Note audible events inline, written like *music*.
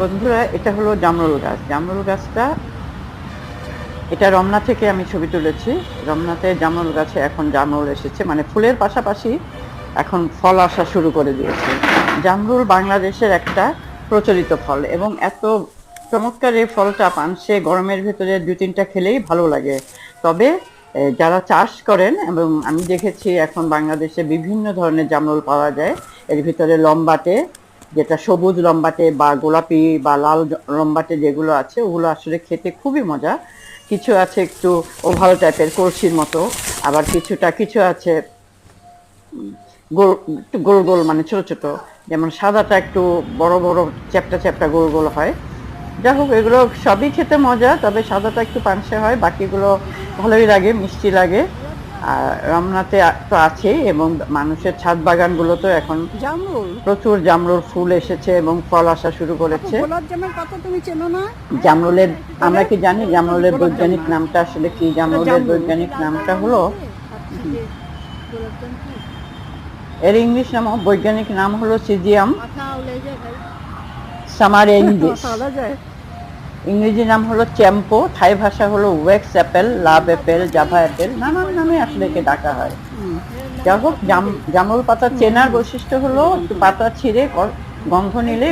বন্ধুরা, এটা হলো জামরুল গাছ। জামরুল গাছটা, এটা রমনা থেকে আমি ছবি তুলেছি। রমনাতে জামরুল গাছে এখন জামরুল এসেছে। মানে ফুলের পাশাপাশি এখন ফল আসা শুরু করে দিয়েছে। জামরুল বাংলাদেশের একটা প্রচলিত ফল এবং এত চমৎকার এই ফলটা পান, সে গরমের ভেতরে দু তিনটা খেলেই ভালো লাগে। তবে যারা চাষ করেন এবং আমি দেখেছি এখন বাংলাদেশে বিভিন্ন ধরনের জামরুল পাওয়া যায়, এর ভিতরে লম্বাটে যেটা সবুজ লম্বাটে বা গোলাপি বা লাল লম্বাটে যেগুলো আছে, ওগুলো আসলে খেতে খুবই মজা। কিছু আছে একটু ওভাল টাইপের কলসির মতো, আবার কিছুটা, কিছু আছে গোল গোল গোল মানে ছোট ছোট, যেমন সাদাটা একটু বড় বড় চ্যাপটা চ্যাপটা গোল গোল হয়। যাই হোক, এগুলো সবই খেতে মজা, তবে সাদাটা একটু পানসে হয়, বাকিগুলো ভালোই লাগে, মিষ্টি লাগে। আর রমনাতে তো আছেই এবং মানুষের ছাদ বাগানগুলোতে এখন জামরুল। প্রচুর জামরুল ফুল এসেছে এবং ফল আসা শুরু করেছে। গোলাপ জামের কথা তুমি চেনো না? জামরুলের আমরা কি জানি জামরুলের বৈজ্ঞানিক নামটা? আসলে কি জামরুলের জামরুল। বৈজ্ঞানিক নামটা হলো? এর ইংলিশ নাম বৈজ্ঞানিক নাম হলো সিজিয়াম। সামারেঞ্জিস *laughs* ইংরেজি নাম হলো চ্যাম্পো থাই ভাষা হলো wax apple love apple Java apple নানান নামে আসলে একে ডাকা হয়। যাই হোক জাম জামরুল পাতা চেনার বৈশিষ্ট্য হলো একটু পাতা ছিঁড়ে গন্ধ নিলেই